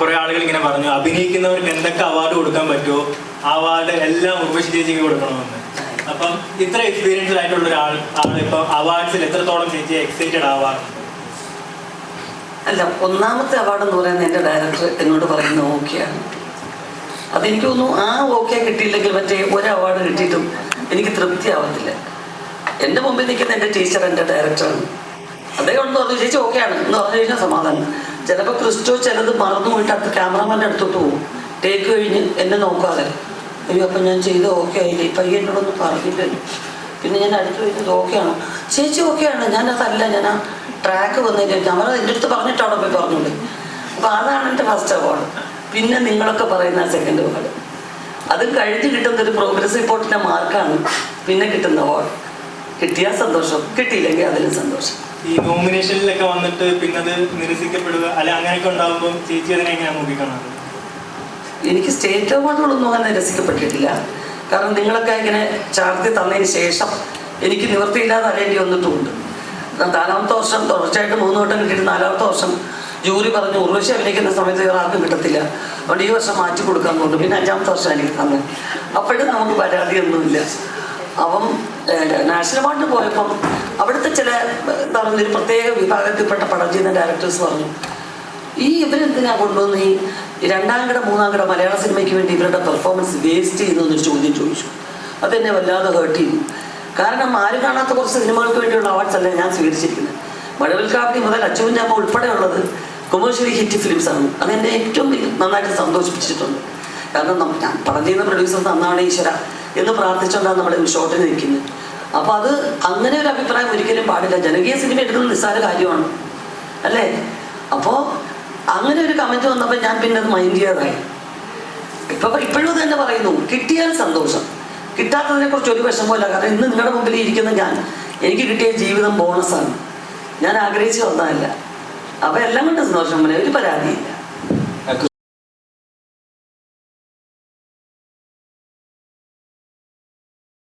കുറെ ആളുകൾ ഇങ്ങനെ പറഞ്ഞു അഭിനയിക്കുന്നവർക്ക് എന്തൊക്കെ അവാർഡ് കൊടുക്കാൻ പറ്റുമോ? ആ അവാർഡ് എല്ലാം ഉർവശി ചേച്ചിക്ക് കൊടുക്കണമെന്ന്. അപ്പം ഇത്ര എക്സ്പീരിയൻസ്ഡ് ആയിട്ടുള്ള ഒരാൾ ആൾ ഇപ്പം അവാർഡ്സിൽ എത്രത്തോളം ചേച്ചി എക്സൈറ്റഡ് ആവാറുണ്ട്? അല്ല ഒന്നാമത്തെ അവാർഡ് എന്ന് പറയുന്നത് എന്റെ ഡയറക്ടർ എന്നോട് പറയുന്ന ഓക്കെയാണ് അതെനിക്ക് തോന്നുന്നു ആ ഓക്കെ കിട്ടിയില്ലെങ്കിൽ മറ്റേ ഒരു അവാർഡ് കിട്ടിയിട്ടും എനിക്ക് തൃപ്തി ആവത്തില്ല. എന്റെ മുമ്പിൽ നിൽക്കുന്ന എന്റെ ടീച്ചർ എന്റെ ഡയറക്ടറാണ് അദ്ദേഹം ഒന്ന് പറഞ്ഞു ചേച്ചി ഓക്കെയാണ് എന്ന് പറഞ്ഞു കഴിഞ്ഞാൽ സമാധാനം. ചിലപ്പോൾ ക്രിസ്റ്റോ ചിലത് മറന്നു പോയിട്ട് അടുത്ത് ക്യാമറമാന്റെ അടുത്തോട്ട് പോകും. ടേക്ക് കഴിഞ്ഞ് എന്നെ നോക്കാതെ. അയ്യോ അപ്പം ഞാൻ ചെയ്ത് ഓക്കെ ആയില്ലേ? പയ്യ എന്നോടൊന്ന് പറഞ്ഞില്ലല്ലോ പിന്നെ ഞാൻ അടുത്ത് കഴിഞ്ഞത് ഓക്കെയാണോ ചേച്ചി ഓക്കെയാണ് ഞാൻ അതല്ല ഞാൻ ആ ട്രാക്ക് വന്നതിന്റെ ക്യാമറ എന്റെ അടുത്ത് പറഞ്ഞിട്ട് പോയി പറഞ്ഞോളൂ. അപ്പോൾ അതാണ് എന്റെ ഫസ്റ്റ് അവാർഡ് പിന്നെ നിങ്ങളൊക്കെ പറയുന്ന സെക്കൻഡ് അവാർഡ് അത് കഴിഞ്ഞ് കിട്ടുന്ന ഒരു പ്രോഗ്രസ് റിപ്പോർട്ടിന്റെ മാർക്കാണ് പിന്നെ കിട്ടുന്ന അവാർഡ് കിട്ടിയാൽ സന്തോഷം. കിട്ടിയില്ലെങ്കിൽ അതിലും സന്തോഷം. ഈ നോമിനേഷനിലൊക്കെ വന്നിട്ട് പിന്നെ അത് നിരസിക്കപ്പെടുക അല്ല അങ്ങനെയൊക്കെ ഉണ്ടാകുമ്പോൾ ചേച്ചി അതിനെ എങ്ങനെയാണ് നോക്കിക്കാണുന്നത് എനിക്ക് സ്റ്റേറ്റ് അവാർഡുകളൊന്നും അങ്ങനെ നിരസിക്കപ്പെട്ടിട്ടില്ല. കാരണം നിങ്ങളൊക്കെ ഇങ്ങനെ ചാർത്തി തന്നതിന് ശേഷം എനിക്ക് നിവൃത്തിയില്ലാതെ അറിയേണ്ടി വന്നിട്ടുമുണ്ട് നാലാമത്തെ വർഷം തുടർച്ചയായിട്ട് മൂന്ന് വട്ടം കിട്ടിയിട്ട് നാലാമത്തെ വർഷം ജൂറി പറഞ്ഞു ഉർവശി അഭിനയിക്കുന്ന സമയത്ത് വേറെ ആർക്കും കിട്ടത്തില്ല. അതുകൊണ്ട് ഈ വർഷം മാറ്റി കൊടുക്കാൻ കൊണ്ട് പിന്നെ അഞ്ചാമത്തെ വർഷം എനിക്ക് തന്നെ. അപ്പോഴും നമുക്ക് പരാതിയൊന്നുമില്ല. അപ്പം നാഷണൽ അവാർഡിന് പോയപ്പം അവിടുത്തെ ചില പറഞ്ഞൊരു പ്രത്യേക വിഭാഗത്തിൽപ്പെട്ട പടം ചെയ്യുന്ന ഡയറക്ടേഴ്സ് പറഞ്ഞു ഈ ഇവരെന്തിനാ കൊണ്ടുവന്ന് ഈ രണ്ടാം കിട മൂന്നാം കിട മലയാള സിനിമയ്ക്ക് വേണ്ടി ഇവരുടെ പെർഫോമൻസ് വേസ്റ്റ് ചെയ്യുന്നു എന്നൊരു ചോദ്യം ചോദിച്ചു. അതെന്നെ വല്ലാതെ ഹേർട്ട് ചെയ്തു. കാരണം ആരും കാണാത്ത കുറച്ച് സിനിമകൾക്ക് വേണ്ടിയുള്ള അവാർഡ്സ് അല്ല ഞാൻ സ്വീകരിച്ചിരിക്കുന്നത്. മഴവിൽ കാപ്പി മുതൽ അച്ചുവിന്റെ അമ്മ ഉൾപ്പെടെയുള്ളത് കൊമേഴ്ഷ്യലി ഹിറ്റ് ഫിലിംസ് ആണ്. അതെന്നെ ഏറ്റവും നന്നായിട്ട് സന്തോഷിപ്പിച്ചിട്ടുണ്ട്. കാരണം ഞാൻ ചെയ്യുന്ന പ്രൊഡ്യൂസർ നന്നാണ് ഈശ്വര എന്ന് പ്രാർത്ഥിച്ചുകൊണ്ടാണ് നമ്മൾ ഷോട്ടിന് നിൽക്കുന്നത്. അപ്പോൾ അത് അങ്ങനെ ഒരു അഭിപ്രായം ഒരിക്കലും പാടില്ല. ജനകീയ സിനിമ എടുക്കുന്നത് നിസ്സാര കാര്യമാണ്. അല്ലേ? അപ്പോ അങ്ങനെ ഒരു കമന്റ് വന്നപ്പോൾ ഞാൻ പിന്നെ അത് മൈൻഡ് ചെയ്യാതായി. ഇപ്പൊ ഇപ്പോഴും തന്നെ പറയുന്നു. കിട്ടിയാൽ സന്തോഷം. കിട്ടാത്തതിനെ കുറിച്ച് ഒരു വിഷമമില്ല കാരണം ഇന്ന് നിങ്ങളുടെ മുമ്പിൽ ഇരിക്കുന്ന ഞാൻ എനിക്ക് കിട്ടിയ ജീവിതം ബോണസാണ് ഞാൻ ആഗ്രഹിച്ചു വന്നതല്ല. അപ്പൊ എല്ലാം കൊണ്ട് സന്തോഷം. പോലെ ഒരു പരാതിയില്ല.